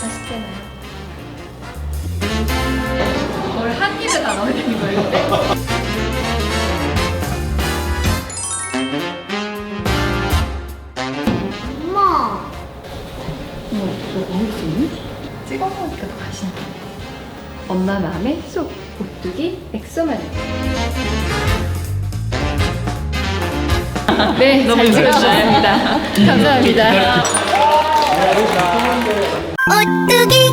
맛있잖아요. 뭘 한 입에 다 넣어야 되는 거예요? 엄마. 찍어 먹으니까 더 맛있네. 엄마 마음에 쏙 오뚜기 엑소만. 네, 잘 찍어주셨습니다. 감사합니다. 오뚜기